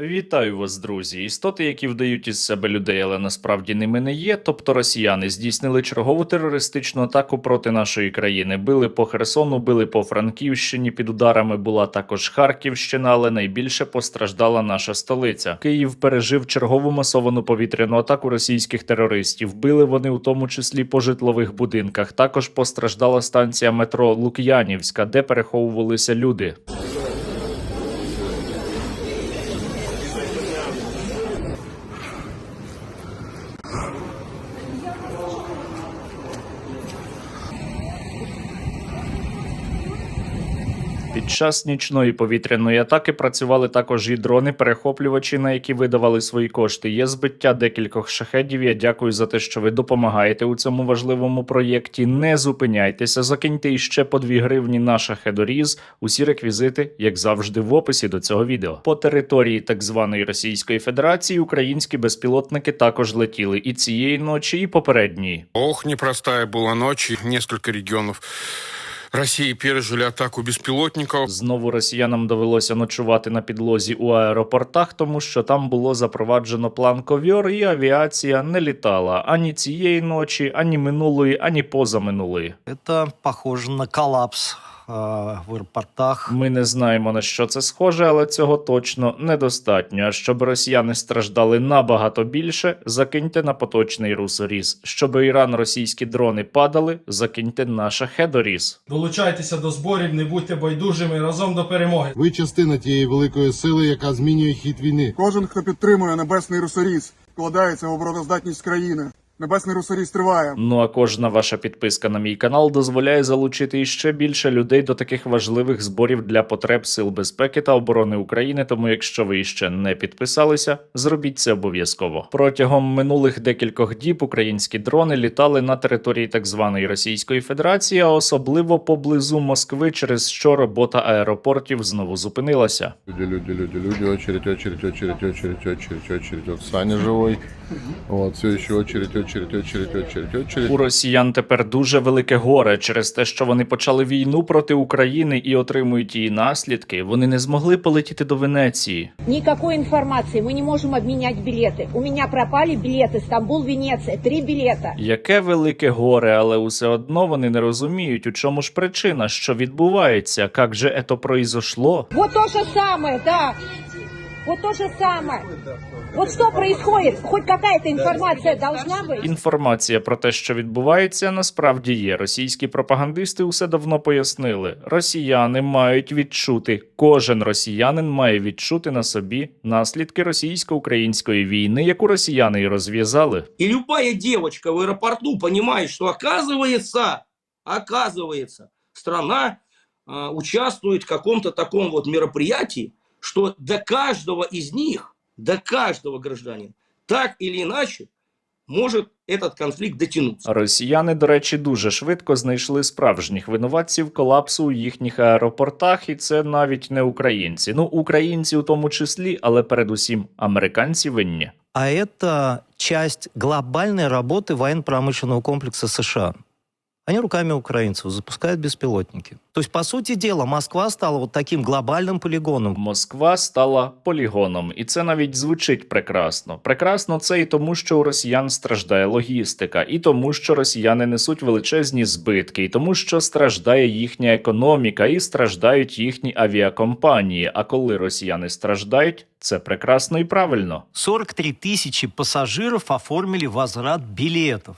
Вітаю вас, друзі. Істоти, які вдають із себе людей, але насправді ними не є. Тобто росіяни здійснили чергову терористичну атаку проти нашої країни. Били по Херсону, били по Франківщині. Під ударами була також Харківщина, але найбільше постраждала наша столиця. Київ пережив чергову масовану повітряну атаку російських терористів. Били вони у тому числі по житлових будинках. Також постраждала станція метро Лук'янівська, де переховувалися люди. Час нічної повітряної атаки працювали також і дрони-перехоплювачі, на які видавали свої кошти. Є збиття декількох шахедів. Я дякую за те, що ви допомагаєте у цьому важливому проєкті. Не зупиняйтеся, закиньте іще по 2 гривні на шахедоріз. Усі реквізити, як завжди, в описі до цього відео. По території так званої Російської Федерації українські безпілотники також летіли і цієї ночі, і попередньої. Ох, непростая была ночь. и Несколько регионов России пережили атаку безпілотників. Знову росіянам довелося ночувати на підлозі у аеропортах, тому що там було запроваджено план ковьор, і авіація не літала ані цієї ночі, ані минулої, ані позаминулої. Це похоже на коллапс э, в аэропортах. Ми не знаємо на що це схоже, але цього точно недостатньо. А щоб росіяни страждали набагато більше, закиньте на поточний русоріз. Щоб Іран російські дрони падали, закиньте на шахедоріз. Долучайтеся до зборів, не будьте байдужими разом до перемоги. Ви частина тієї великої сили, яка змінює хід війни. Кожен, хто підтримує небесний русоріз, вкладається в обороноздатність країни. Небесний русоріз триває. Ну а кожна ваша підписка на мій канал дозволяє залучити іще більше людей до таких важливих зборів для потреб сил безпеки та оборони України. Тому, якщо ви іще не підписалися, зробіть це обов'язково. Протягом минулих декількох діб українські дрони літали на території так званої Російської Федерації, а особливо поблизу Москви, через що робота аеропортів знову зупинилася. Люди, люди, люди, люди, очередь, очередь, очередь, очередь, очередь, очередь. Вот Саня живой. Вот, все еще очередь, очередь, очередь, очередь, очередь. У росіян тепер дуже велике горе через те, що вони почали війну проти України і отримують її наслідки. Вони не змогли полетіти до Венеції. Никакой информации. Мы не можем обменять билеты. У меня пропали билеты Стамбул, Венеция. Три билета. Яке велике горе, але усе одно вони не розуміють, у чому ж причина, що відбувається, як же ето произошло. Вот то же самое, да. Вот то же самое. Вот что происходит? Хоть какая-то информация должна быть. Інформація про те, що відбувається, насправді є. Російські пропагандисти усе давно пояснили. Росіяни мають відчути, кожен росіянин має відчути на собі наслідки російсько-української війни, яку росіяни і розв'язали. И любая девочка в аэропорту понимает, что оказывается, оказывается, страна а, участвует в каком-то таком вот мероприятии, что до каждого из них, до каждого гражданина, так или иначе, может этот конфликт дотянуться. Росіяни, до речі, дуже швидко знайшли справжніх винуватців колапсу у їхніх аеропортах, і це навіть не українці. Ну, українці у тому числі, але передусім американці винні. А это часть глобальной работы военно-промышленного комплекса США. Они руками украинцев запускают беспилотники. То есть, по сути дела, Москва стала вот таким глобальным полигоном. Москва стала полігоном, і це навіть звучить прекрасно. Прекрасно це і тому, що у росіян страждає логістика, і тому, що росіяни несуть величезні збитки, і тому, що страждає їхня економіка, і страждають їхні авіакомпанії. А коли росіяни страждають, це прекрасно і правильно. 43 тысячи пассажиров оформили возврат билетов.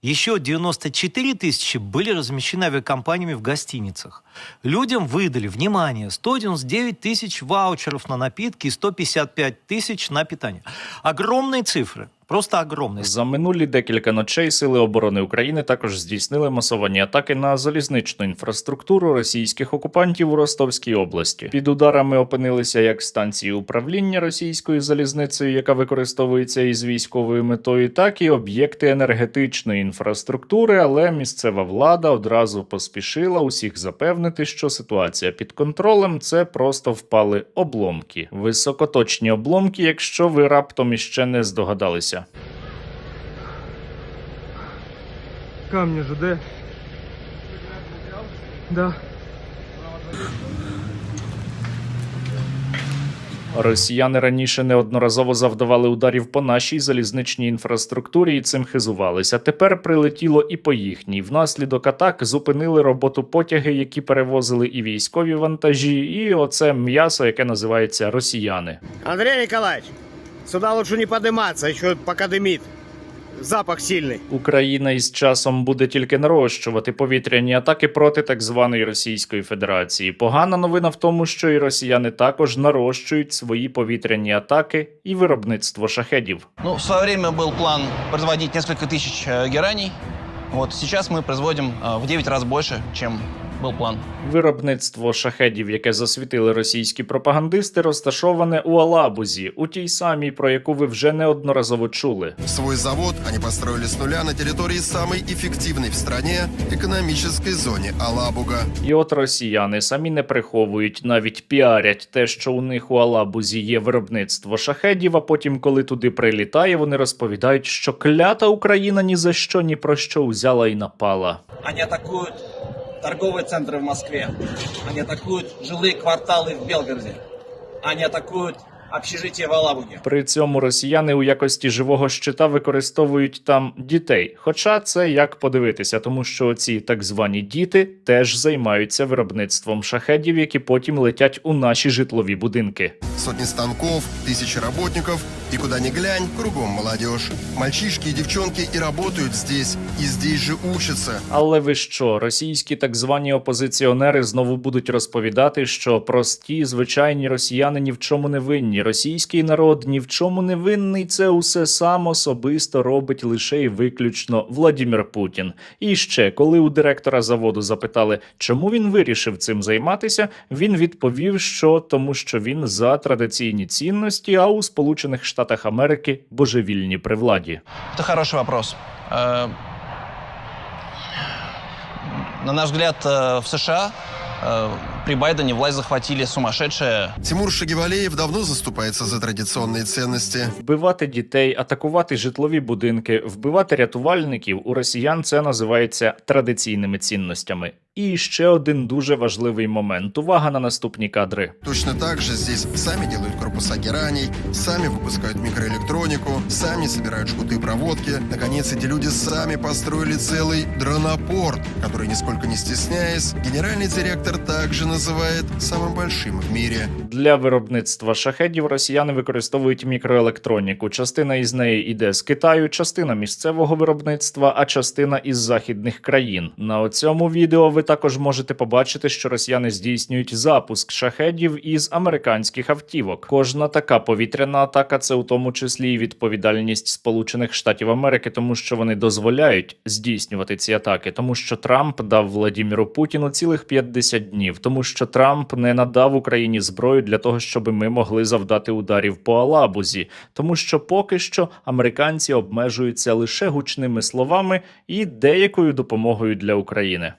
Еще 94 тысячи были размещены авиакомпаниями в гостиницах. Людям выдали, внимание, 199 тысяч ваучеров на напитки и 155 тысяч на питание. Огромные цифры, просто огромные. За минулі декілька ночей сили оборони України також здійснили масовані атаки на залізничну інфраструктуру російських окупантів у Ростовській області. Під ударами опинилися як станції управління російською залізницею, яка використовується із військовою метою, так і об'єкти енергетичної інфраструктури. Але місцева влада одразу поспішила усіх запевнити, що ситуація під контролем це просто впали обломки, високоточні обломки, якщо ви раптом іще не здогадалися. Камні ЖД. Да. Росіяни раніше неодноразово завдавали ударів по нашій залізничній інфраструктурі і цим хизувалися. Тепер прилетіло і по їхній. Внаслідок атак зупинили роботу потяги, які перевозили і військові вантажі, і оце м'ясо, яке називається росіяни. Андрей Николаевич, сюда лучше не подниматься, еще пока дымит. Запах сильный. Україна із часом буде тільки нарощувати повітряні атаки проти так званої Російської Федерації. Погана новина в тому, що і росіяни також нарощують свої повітряні атаки і виробництво шахедів. Ну, в свое время был план производить несколько тысяч э, гераний. Вот сейчас мы производим э, в 9 раз больше, чем был план. Виробництво шахедів, яке засвітили російські пропагандисти, розташоване у Алабузі, у тій самій, про яку ви вже неодноразово чули. Свой завод они построили с нуля на территории самой эффективной в стране экономической зоне Алабуга. І от росіяни самі не приховують, навіть піарять те, що у них у Алабузі є виробництво шахедів. А потім, коли туди прилітає, вони розповідають, що клята Україна ні за що, ні про що взяла і напала. Они атакуют торговые центры в Москве. Они атакуют жилые кварталы в Белгороде. Они атакуют общежитие в Алабуге. При цьому росіяни у якості живого щита використовують там дітей. Хоча це як подивитися, тому що ці так звані діти теж займаються виробництвом шахедів, які потім летять у наші житлові будинки. Сотни станков, тысячи работников, и куда ни глянь, кругом молодежь. Мальчишки и девчонки и работают здесь, и здесь же учатся. Але ви що, російські так звані опозиціонери знову будуть розповідати, що прості звичайні росіяни ні в чому не винні Російський народ ні в чому не винний. Це усе сам особисто робить лише і виключно Владімір Путін. І ще, коли у директора заводу запитали, чому він вирішив цим займатися, він відповів, що тому, що він за традиційні цінності, а у Сполучених Штатах Америки божевільні при владі. Это хороший вопрос. Э, На наш взгляд, э, в США э, при Байдене власть захватили сумасшедшие Тимур Шагивалеев давно заступается за традиционные ценности. Вбивати дітей, атакувати житлові будинки, вбивати рятувальників у росіян це називається традиційними цінностями. І ще один дуже важливий момент. Увага на наступні кадри. Точно так же здесь сами делают корпуса гераний, сами выпускают микроэлектронику, сами собирают жгуты и проводки. Наконец, эти люди сами построили целый дронопорт, который, нисколько не стесняясь, генеральный директор также называет самым большим в мире. Для виробництва шахедів росіяни використовують мікроелектроніку. Частина із неї йде з Китаю, частина місцевого виробництва, а частина із західних країн. На оцьому відео ви також можете побачити, що росіяни здійснюють запуск шахедів із американських автівок. Кожна така повітряна атака це у тому числі і відповідальність Сполучених Штатів Америки, тому що вони дозволяють здійснювати ці атаки, тому що Трамп дав Владіміру Путіну цілих 50 днів, тому що Трамп не надав Україні зброю для того, щоб ми могли завдати ударів по Алабузі, тому що поки що американці обмежуються лише гучними словами і деякою допомогою для України.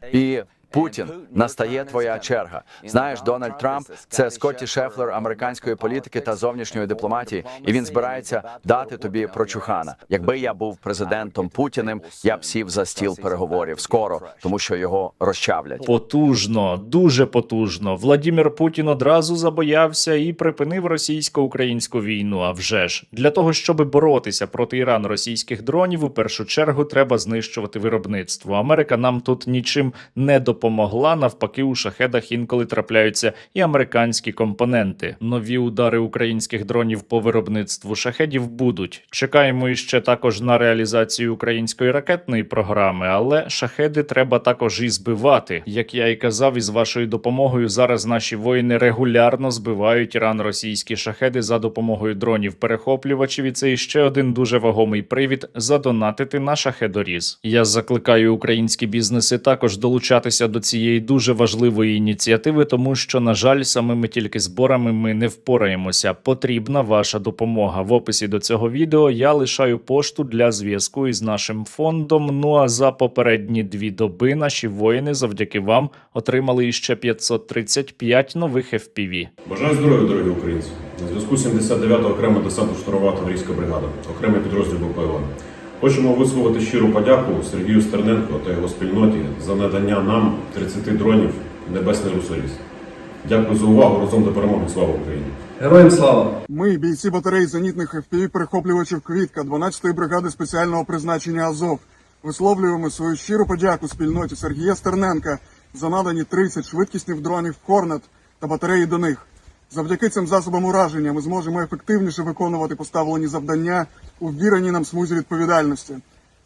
Путін настає твоя черга. Знаєш, Дональд Трамп це Скотті Шефлер американської політики та зовнішньої дипломатії, і він збирається дати тобі прочухана. Якби я був президентом Путіним, я б сів за стіл переговорів скоро, тому що його розчавлять. Потужно, дуже потужно. Владімір Путін одразу забоявся і припинив російсько-українську війну. А вже ж для того, щоб боротися проти Ірану російських дронів, у першу чергу треба знищувати виробництво. Америка нам тут нічим не допомогла. Навпаки, у шахедах інколи трапляються і американські компоненти. Нові удари українських дронів по виробництву шахедів будуть. Чекаємо іще також на реалізацію української ракетної програми, але шахеди треба також і збивати. Як я і казав, із вашою допомогою зараз наші воїни регулярно збивають іран російські шахеди за допомогою дронів перехоплювачів. І це іще один дуже вагомий привід задонатити на шахедоріз. Я закликаю українські бізнеси також долучатися до цієї дуже важливої ініціативи, тому що, на жаль, самими тільки зборами ми не впораємося. Потрібна ваша допомога. В описі до цього відео я лишаю пошту для зв'язку із нашим фондом. Ну а за попередні дві доби наші воїни завдяки вам отримали іще 535 нових FPV. Бажаю здоров'я, дорогі українці. На зв'язку 79-та окрема десантно-штурмова таврійська бригада, окремий підрозділ БПЛА. Хочемо висловити щиру подяку Сергію Стерненко та його спільноті за надання нам 30 дронів Небесний Русоріс. Дякую за увагу. Разом до перемоги. Слава Україні! Героям слава! Ми, бійці батареї зенітних FPV-перехоплювачів Квітка 12-ї бригади спеціального призначення Азов, висловлюємо свою щиру подяку спільноті Сергія Стерненка за надані 30 швидкісних дронів Хорнет та батареї до них. Завдяки цим засобам ураження ми зможемо ефективніше виконувати поставлені завдання у ввіреній нам смузі відповідальності.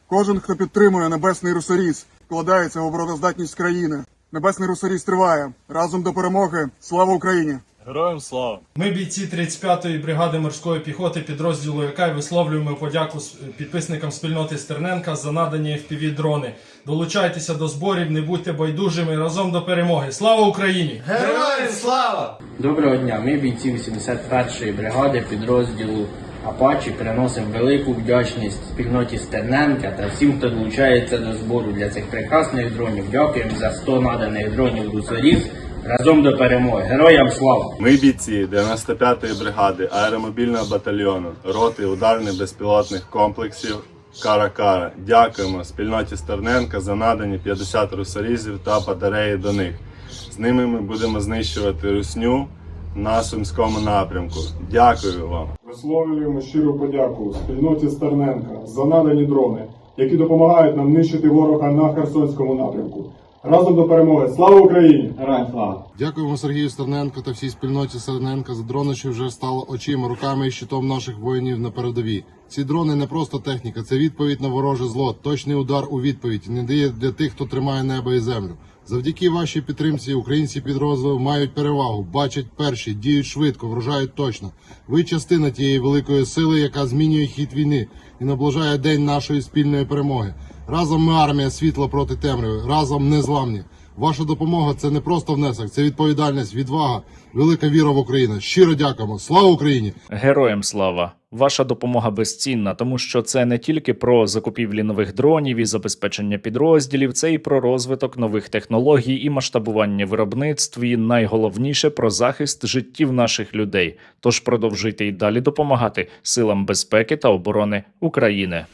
Кожен, хто підтримує небесний русаріс, вкладається в обороноздатність країни. Небесний русаріс триває. Разом до перемоги. Слава Україні! Героям слава! Ми бійці 35-ї бригади морської піхоти підрозділу яка висловлюємо подяку підписникам спільноти Стерненка за надані FPV дрони. Долучайтеся до зборів, не будьте байдужими разом до перемоги. Слава Україні! Героям слава! Доброго дня, ми бійці 81-ї бригади підрозділу Апачі приносимо велику вдячність спільноті Стерненка та всім, хто долучається до збору для цих прекрасних дронів. Дякуємо за 100 наданих дронів русорів. Разом до перемоги. Героям слава! Ми бійці 95-ї бригади аеромобільного батальйону, роти ударних безпілотних комплексів Кара-Кара. Дякуємо спільноті Стерненка за надані 50 русорізів та батареї до них. З ними ми будемо знищувати русню на Сумському напрямку. Дякую вам. Висловлюємо щиру подяку спільноті Стерненка за надані дрони, які допомагають нам нищити ворога на Херсонському напрямку. Разом до перемоги! Слава Україні! Героям слава! Дякуємо Сергію Стерненко та всій спільноті Стерненка за дрони, що вже стало очима, руками і щитом наших воїнів на передовій. Ці дрони не просто техніка, це відповідь на вороже зло, точний удар у відповідь, не дає для тих, хто тримає небо і землю. Завдяки вашій підтримці українці підрозділи мають перевагу, бачать перші, діють швидко, вражають точно. Ви частина тієї великої сили, яка змінює хід війни і наближає день нашої спільної перемоги. Разом ми армія світла проти темряви, разом незламні. Ваша допомога це не просто внесок, це відповідальність, відвага, велика віра в Україну. Щиро дякуємо. Слава Україні! Героям слава! Ваша допомога безцінна, тому що це не тільки про закупівлі нових дронів і забезпечення підрозділів, це і про розвиток нових технологій і масштабування виробництв, і найголовніше про захист життів наших людей. Тож продовжуйте й далі допомагати силам безпеки та оборони України.